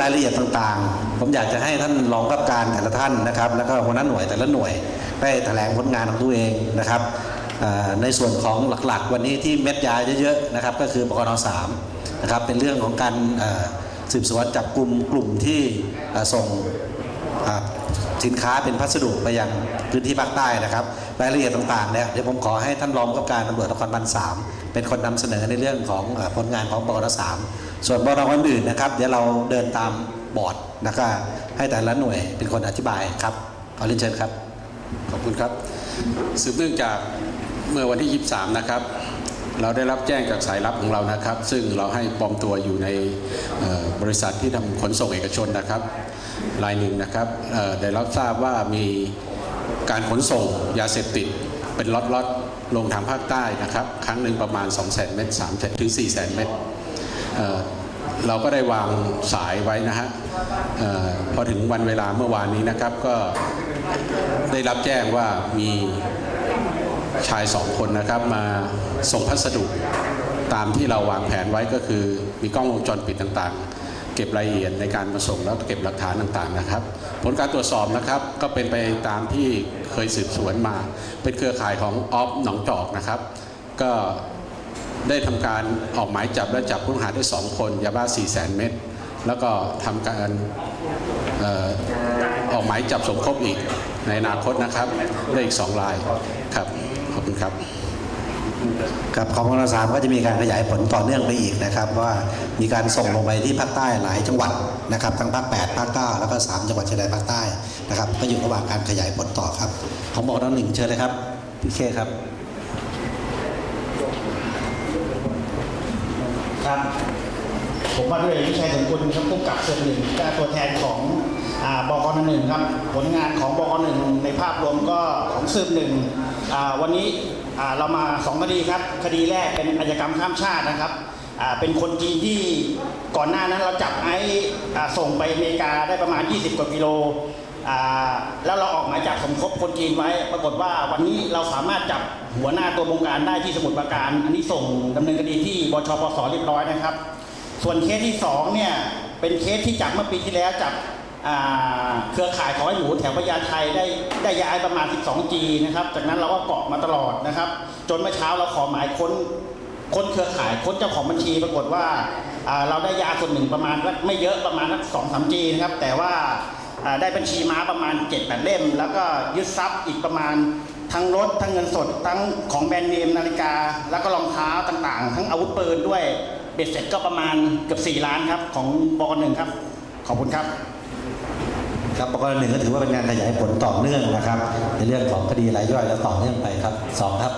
รายละเอียดต่างๆ ผมอยากจะให้ท่านรองกับการแต่ละท่านนะครับ แล้วก็หัวหน้าหน่วยแต่ละหน่วยได้แถลงผลงานของตัวเองนะครับในส่วนของหลักๆ วันนี้ที่เม็ดยาเยอะๆนะครับ ก็คือบกนสามนะครับเป็นเรื่องของการสืบสวนจับกลุ่มกลุ่มที่ส่งสินค้าเป็นพัสดุไปยัง พื้นที่ภาคใต้นะครับ รายละเอียดต่างๆเนี่ยเดี๋ยวผมขอให้ท่านรองผู้กับการตำรวจนครบาลสามเป็นคนนำเสนอในเรื่องของผลงานของบกสามส่วนบกนอื่นนะครับ เดี๋ยวเราเดินตามบอร์ดแล้วก็ให้แต่ละหน่วยเป็นคนอธิบายครับขอเรียนเชิญครับขอบคุณครับ สืบเนื่องจากเมื่อวันที่ 23 นะครับ เราได้รับแจ้งจากสายลับของเรานะครับ ซึ่งเราให้ปลอมตัวอยู่ในบริษัทที่ทำขนส่งเอกชนนะครับรายหนึ่งนะครับเอ่อได้รับทราบว่ามี การขนส่งยาเสพติดเป็นล็อตๆลงทางภาคใต้นะครับ ครั้งหนึ่งประมาณ 2 0 0 0 0เม็ด3ถึง 4 0 0 0 0เม็ดเราก็ได้วางสายไว้นะฮะออพอถึงวันเวลาเมื่อวานนี้นะครับก็ได้รับแจ้งว่ามีชายสองคนนะครับมาส่งพัสดุตามที่เราวางแผนไว้ก็คือมีกล้องวงจรปิดต่างๆ เก็บรายละเอียดในการมาส่งแล้วเก็บหลักฐานต่างๆนะครับ ผลการตรวจสอบนะครับก็เป็นไปตามที่เคยสืบสวนมา เป็นเครือข่ายของออฟหนองจอกนะครับ ก็ได้ทำการออกหมายจับและจับผู้ต้องหาได้สองคนยาบ้า 4 0 0 0 0 เม็ดแล้วก็ทำการออออกหมายจับสมคบอีกในอนาคตนะครับ ได้อีกสองรายครับ ขอบคุณครับ ครับของบกนสามก็จะมีการขยายผลต่อเนื่องไปอีกนะครับ ว่ามีการส่งลงไปที่ภาคใต้หลายจังหวัดนะครับทั้งภาค8ภาค9แล้วก็ 3 จังหวัดชายแดนภาคใต้นะครับก็อยู่ระหว่างการขยายผลต่อครับของบกนหนึ่งเชิญเลยครับพี่เคครับครับผมมาด้วยวิชัยสมกุลครับผู้กับส่วนหนึ่งก็ตัวแทนของอ่าบกหนึ่งครับผลงานของบกนหนึ่งในภาพรวมก็ของสืบหนึ่ง วันนี้เรามาสองคดีครับ คดีแรกเป็นอาชญากรรมข้ามชาตินะครับเป็นคนจีนที่ก่อนหน้านั้นเราจับไอ้ส่งไปอเมริกาได้ประมาณ 20 กว่ากิโล แล้วเราออกหมายจับสมคบคนจีนไว้ ปรากฏว่าวันนี้เราสามารถจับหัวหน้าตัวบงการได้ที่สมุทรปราการ อันนี้ส่งดำเนินคดีที่บชปสเรียบร้อยนะครับ ส่วนเคสที่สองเนี่ยเป็นเคสที่จับเมื่อปีที่แล้วจับ เครือข่ายของไอ้หมูแถวพญาไทได้ได้ย้ายประมาณ 12G นะครับ จากนั้นเราก็เกาะมาตลอดนะครับ จนเมื่อเช้าเราขอหมายค้นค้นเครือข่ายค้นเจ้าของบัญชีปรากฏว่าเราได้ยาส่วนหนึ่งประมาณไม่เยอะประมาณสองสามจีนะครับ แต่ว่าได้บัญชีม้าประมาณ7จ็ดแปดเล่ม แล้วก็ยึดทรัพย์อีกประมาณทั้งรถทั้งเงินสด ทั้งของแบรนด์เนมนาฬิกา แล้วก็รองเท้าต่างๆ ทั้งอาวุธปืนด้วยเบ็ดเสร็จก็ประมาณเกือบ4ล้านครับของบกหนึ่งครับ ขอบคุณครับ ครับประการหนึ่งก็ถือว่าเป็นงานขยายผลต่อเนื่องนะครับ ในเรื่องของคดีรายย่อยแล้วต่อเนื่องไปครับสองครับ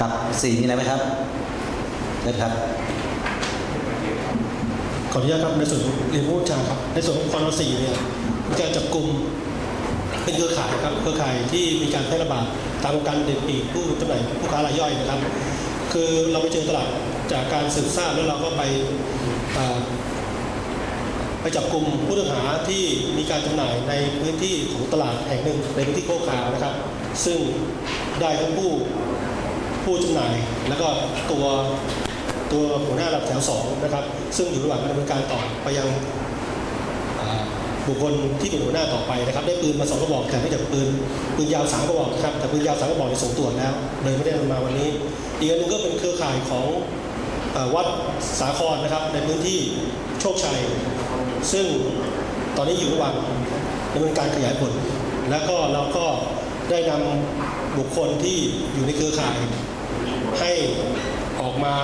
ครับสี่มีอะไรไหมครับเชิญครับขออนุญาตครับในส่วนเรียนผู้บัญชาครับในส่วนของคอนสี่เนี่ยมีการจับกลุ่มเป็นเครือข่ายครับเครือข่ายที่มีการแพร่ระบาดตามการเด็กปีกผู้จำหน่ายผู้ค้ารายย่อยนะครับ คือเราไปเจอตลาดจากการสืบทราบแล้วเราก็ไปอ่าไป จับกลุ่มผู้ต้องหาที่มีการจำหน่ายในพื้นที่ของตลาดแห่งหนึ่งในพื้นที่โคกขาวนะครับ ซึ่งได้ทั้งผู้ผู้จำหน่ายแล้วก็ตัวตัวหัวหน้าระดับแถวสองนะครับ ซึ่งอยู่ระหว่างดำเนินการต่อไปยังบุคคลที่เป็นหัวหน้าต่อไปนะครับ ได้ปืนมาสองกระบอกแต่ไม่จากปืนปืนยาวสามกระบอกนะครับแต่ปืนยาวสามกระบอกในส่งตรวจแล้วเลยไม่ได้นำมาวันนี้ อีกอันหนึงก็เป็นเครือข่ายของวัดสาครนะครับ ในพื้นที่โชคชัย ซึ่งตอนนี้อยู่ระหว่างดำเนินการขยายผล แล้วก็เราก็ได้นำบุคคลที่อยู่ในเครือข่าย ให้ออกมา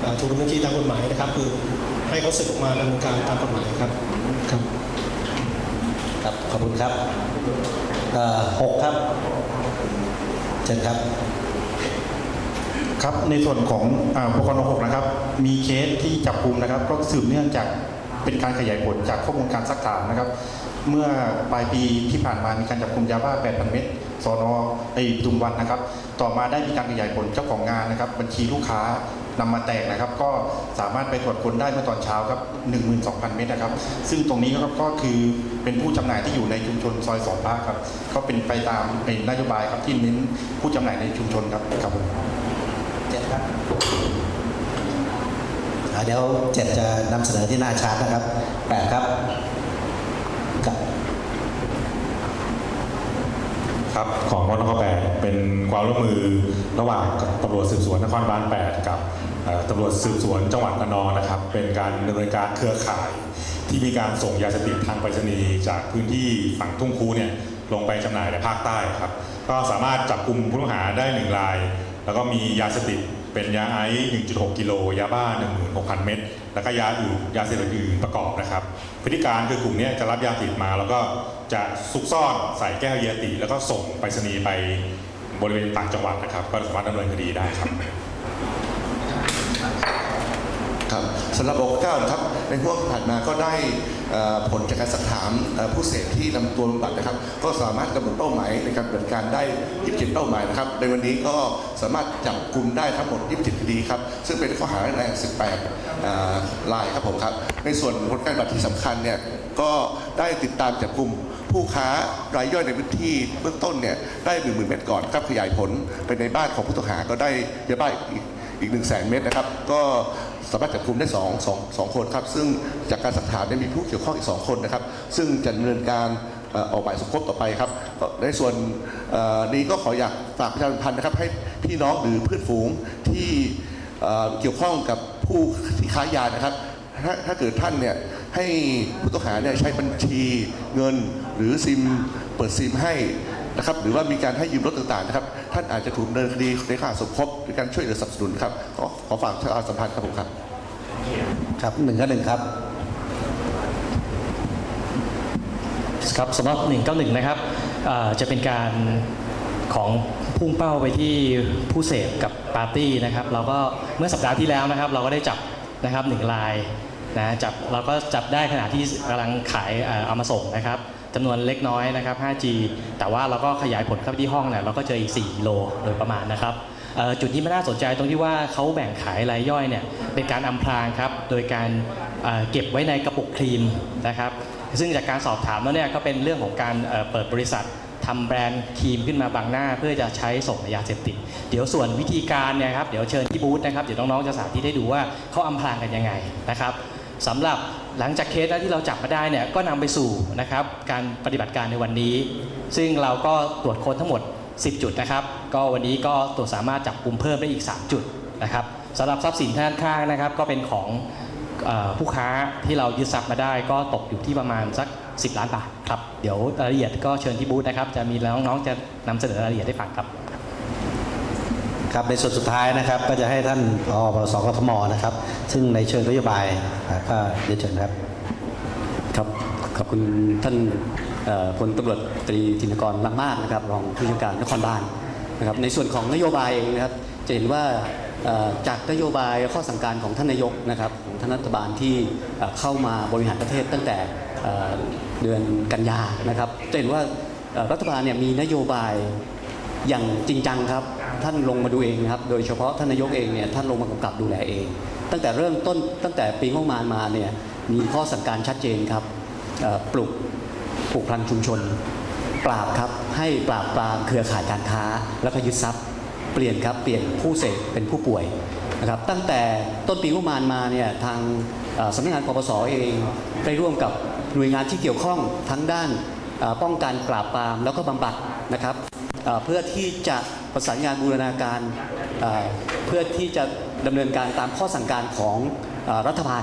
เอ่อถูกดำเนินคดีตามกฎหมายนะครับ คือให้เขาสึกออกมาดำเนินการตามกฎหมายครับครับครับขอบคุณครับเอ่อหกครับเชิญครับครับในส่วนของอาปกรณ์หกนะครับ มีเคสที่จับกลุ่มนะครับ ก็สืบเนื่องจาก เป็นการขยายผลจากข้อมูลการซักถามนะครับ เมื่อปลายปีที่ผ่านมามีการจับกลุ่มยาบ้า 8,000 เม็ดสอนอไอปทุมวันนะครับ ต่อมาได้มีการขยายผลเจ้าของงานนะครับ บัญชีลูกค้านำมาแตกนะครับ ก็สามารถไปตรวจค้นได้เมื่อตอนเช้าครับ 12,000 เม็ดนะครับ ซึ่งตรงนี้ก็ก็คือเป็นผู้จำหน่ายที่อยู่ในชุมชนซอยสองพระครับ ก็เป็นไปตามเป็นนโยบายครับที่เน้นผู้จำหน่ายในชุมชนครับครับผมเจ็ดครับ เดี๋ยวเจ็ดจะนำเสนอที่หน้าชาร์ตนะครับแปดครับครับครับของมนคแปดเป็นความร่วมมือระหว่างตำรวจสืบสวนนครบาล8กับตำรวจสืบสวนจังหวัดระนองนะครับ เป็นการดำเนินการเครือข่าย ที่มีการส่งยาเสพติดทางไปรษณีย์จากพื้นที่ฝั่งทุ่งคูเนี่ยลงไปจำหน่ายในภาคใต้ครับ ก็สามารถจับกลุ่มผู้ต้องหาได้หนึ่งราย แล้วก็มียาเสพติด เป็นยาไอซ์ 1.6 กิโล ยาบ้า 16,000 เม็ด แล้วก็ยาอื่น ยาเสพติดอื่นประกอบนะครับ พฤติการคือกลุ่มนี้จะรับยาติดมา แล้วก็จะซุกซ่อนใส่แก้วยาติ แล้วก็ส่งไปรษณีย์ไปบริเวณต่างจังหวัดนะครับ ก็สามารถดำเนินคดีได้ครับ ครับสำหรับบอกเก้านะครับในห่วงผ่านมาก็ได้ผลจากการสักถามผู้เสพที่นำตัวบำบัดนะครับ ก็สามารถกำหนดเป้าหมายในการปฏิบัติการได้ 27 เป้าหมายนะครับ ในวันนี้ก็สามารถจับกลุ่มได้ทั้งหมด 27 คดีครับ ซึ่งเป็นข้อหาแรง 18อ่ารายครับผมครับ ในส่วนผลการบัติที่สำคัญเนี่ยก็ได้ติดตามจับกลุ่มผู้ค้ารายย่อยในพื้นที่เบื้องต้นเนี่ยได้ 10,000 เมตรก่อนครับขยายผลไปในบ้านของผู้ต้องหาก็ได้ยาบ้าอีกอีก1 0 0 0 0แเม็ดนะครับ ก็ สามารถจับกลุ่มได้2 2 2คนครับ ซึ่งจากการสักถามเนี่ยมีผู้เกี่ยวข้องอีก 2 คนนะครับ ซึ่งจะดำเนินการออกหมายสมคบต่อไปครับ ในส่วนนี้ก็ขออยากฝากประชาสัมพันธ์นะครับ ให้พี่น้องหรือเพื่อนฝูงที่เกี่ยวข้องกับผู้ที่ค้ายานะครับถถ้าเกิดท่านเนี่ยให้ผู้ต้องหาเนี่ยใช้บัญชีเงินหรือซิมเปิดซิมให้ นะครับหรือว่ามีการให้ยืมรถต่างๆนะครับท่านอาจจะถูกดำเนินคดีในข้อหาสมคบหรือการช่วยเหลือสนับสนุนครับขอขอฝากประชาสัมพันธ์ครับผมครับครับหนึ่งก็หนึ่งครับครับสำหรับ191 นะครับเอ่อจะเป็นการของพุ่งเป้าไปที่ผู้เสพกับปาร์ตี้นะครับ เราก็เมื่อสัปดาห์ที่แล้วนะครับ เราก็ได้จับนะครับหนึ่งรายนะจับเราก็จับได้ขณะที่กำลังขายเอ่อเอามาส่งนะครับ จำนวนเล็กน้อยนะครับ 5G แต่ว่าเราก็ขยายผลเข้าไปที่ห้องเนี่ยเราก็เจออีก 4 กิโลโดยประมาณนะครับจุดที่ไม่น่าสนใจตรงที่ว่าเขาแบ่งขายรายย่อยเนี่ยเป็นการอำพรางครับ โดยการเเก็บไว้ในกระปุกครีมนะครับ ซึ่งจากการสอบถามแล้วเนี่ยก็เป็นเรื่องของการเเปิดบริษัททำแบรนด์ครีมขึ้นมาบังหน้า เพื่อจะใช้ส่งยาเสพติด เดี๋ยวส่วนวิธีการเนี่ยครับเดี๋ยวเชิญที่บูธนะครับเดี๋ยวน้องๆจะสาธิตให้ดูว่าเขาอำพรางกันยังไงนะครับสำหรับ หลังจากเคสแรกที่เราจับมาได้เนี่ยก็นำไปสู่นะครับการปฏิบัติการในวันนี้ ซึ่งเราก็ตรวจค้นทั้งหมด 10 จุดนะครับ ก็วันนี้ก็ตรวจสามารถจับกลุ่มเพิ่มได้อีก 3 จุดนะครับสำหรับทรัพย์สินท่านข้างนะครับ ก็เป็นของออผู้ค้าที่เรายึดทรัพย์มาได้ ก็ตกอยู่ที่ประมาณสัก 10 ล้านบาทครับเดี๋ยวรายละเอียดก็เชิญที่บูธนะครับ จะมีน้องๆจะนำเสนอรายละเอียดให้ฟังครับ ครับในส่วนสุดท้ายนะครับก็จะให้ท่านผอสกทมนะครับ ซึ่งในเชิงนโยบายอ่าก็เรียนเชิญครับครับขอบคุณท่านพลตำรวจตรีธินกรลังมากนะครับรองผู้บัญชาการนครบาลนะครับในส่วนของนโยบายเองนะครับจะเห็นว่าจากนโยบายข้อสั่งการของท่านนายกนะครับของท่านรัฐบาลที่เข้ามาบริหารประเทศตั้งแต่เดือนกันยานะครับจะเห็นว่ารัฐบาลเนี่ยมีนโยบายอย่างจริงจังครับ ท่านลงมาดูเองครับ โดยเฉพาะท่านนายกเองเนี่ยท่านลงมากำกับดูแลเอง ตั้งแต่เริ่มต้นตั้งแต่ปีงบประมาณมาเนี่ยมีข้อสั่งการชัดเจนครับปลุกปลุกพลังชุมชน ปราบครับให้ปราบปรามเครือข่ายการค้า แล้วก็ยึดทรัพย์เปลี่ยนครับเปลี่ยนผู้เสพเป็นผู้ป่วยนะครับตั้งแต่ต้นปีงบประมาณมาเนี่ยทางสำนักงานปปสเองได้ร่วมกับหน่วยงานที่เกี่ยวข้องทั้งด้านป้องกันปราบปรามแล้วก็บำบัดนะครับเพื่อที่จะ ประสานงานบูรณาการเพื่อที่จะดำเนินการตามข้อสั่งการของอรัฐบาล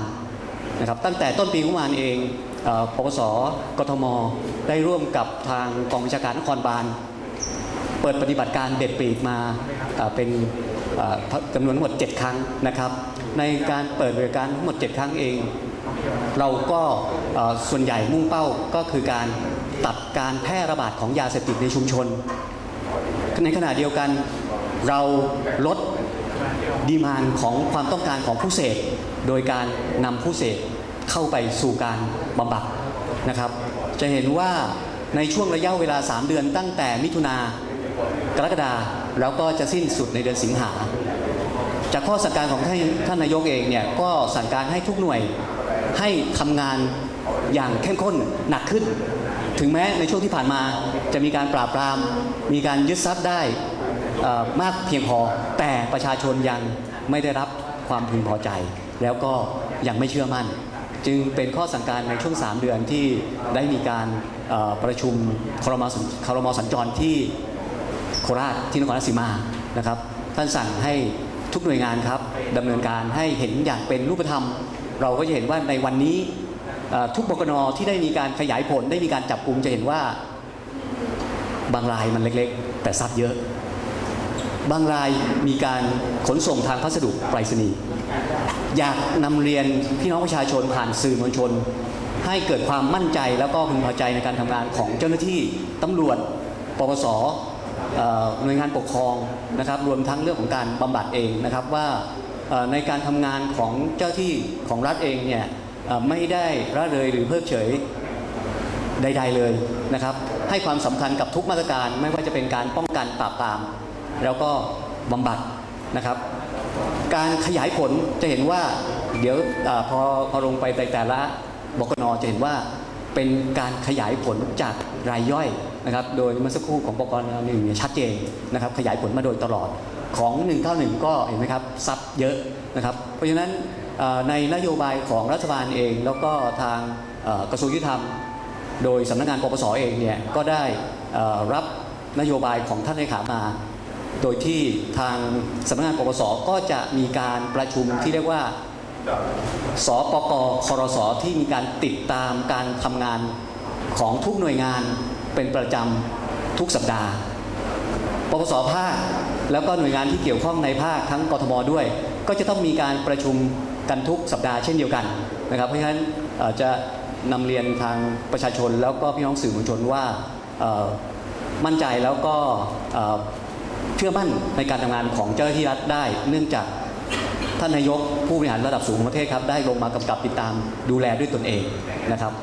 นะครับตั้งแต่ต้นปีงบประมาณเองปปสกทม ได้ร่วมกับทางกองบัญชาการนครบาล เปิดปฏิบัติการเด็ดปีกมาเป็นจำนวนทั้งหมด 7 ครั้งนะครับ ในการเปิดบริการทั้งหมด 7 ครั้งเอง เราก็ส่วนใหญ่มุ่งเป้าก็คือการตัดการแพร่ระบาดของยาเสพติดในชุมชน ในขณะเดียวกันเราลดดีมานของความต้องการของผู้เสพโดยการนำผู้เสพเข้าไปสู่การบำบัดนะครับ จะเห็นว่าในช่วงระยะเวลา 3 เดือนตั้งแต่มิถุนากรกฎาแล้วก็จะสิ้นสุดในเดือนสิงหา จากข้อสั่งการของท่านท่านนายกเองเนี่ยก็สั่งการให้ทุกหน่วยให้ทำงานอย่างเข้มข้นหนักขึ้น ถึงแม้ในช่วงที่ผ่านมาจะมีการปราบปราม มีการยึดทรัพย์ได้มากเพียงพอ แต่ประชาชนยังไม่ได้รับความพึงพอใจ แล้วก็ยังไม่เชื่อมั่น จึงเป็นข้อสั่งการในช่วง 3 เดือนที่ได้มีการประชุมครมสัญครมสัญจรที่โคราชที่นครราชสีมานะครับท่านสั่งให้ทุกหน่วยงานครับดำเนินการให้เห็นอย่างเป็นรูปธรรม เราก็จะเห็นว่าในวันนี้ ทุกบกนที่ได้มีการขยายผลได้มีการจับกลุ่มจะเห็นว่า บางรายมันเล็กๆ แต่ทรัพย์เยอะ บางรายมีการขนส่งทางพัสดุไปรษณีย์อยากนำเรียนพี่น้องประชาชนผ่านสื่อมวลชน ให้เกิดความมั่นใจแล้วก็พึงพอใจในการทำงานของเจ้าหน้าที่ตำรวจปปสหน่วยงานปกครองนะครับรวมทั้งเรื่องของการบำบัดเองนะครับว่าในการทำงานของเจ้าที่ของรัฐเองเนี่ย ไม่ได้ละเลยหรือเพิกเฉยใด ๆเลยนะครับ ให้ความสำคัญกับทุกมาตรการไม่ว่าจะเป็นการป้องกันปราบปราม แล้วก็บำบัดนะครับ การขยายผลจะเห็นว่าเดี๋ยวอพอพอลงไปในแต่ละบกนจะเห็นว่าเป็นการขยายผลจากรายย่อยนะครับ โดยเมื่อสักครู่ของบกนหนึ่งเนี่ยชัดเจนนะครับ ขยายผลมาโดยตลอดของ 191 ก็เห็นไหมครับซับเยอะนะครับ เพราะฉะนั้น ในนโยบายของรัฐบาลเอง แล้วก็ทางกระทรวงยุติธรรม โดยสำนักงานปปสเองเนี่ยก็ได้รับนโยบายของท่านเลขามา โดยที่ทางสำนักงานปปสก็จะมีการประชุมที่เรียกว่าสปกครสที่มีการติดตามการทำงานของทุกหน่วยงานเป็นประจำทุกสัปดาห์ ปปสภาคแล้วก็หน่วยงานที่เกี่ยวข้องในภาคทั้งกทมด้วย ก็จะต้องมีการประชุม กันทุกสัปดาห์เช่นเดียวกันนะครับเพราะฉะนั้นจะนำเรียนทางประชาชนแล้วก็พี่น้องสื่อมวลชนว่ามั่นใจแล้วก็เชื่อมั่นในการทำงานของเจ้าหน้าที่รัฐได้ เนื่องจากท่านนายกผู้บริหารระดับสูงของประเทศครับได้ลงมากำกับติดตามดูแลด้วยตนเองนะครับ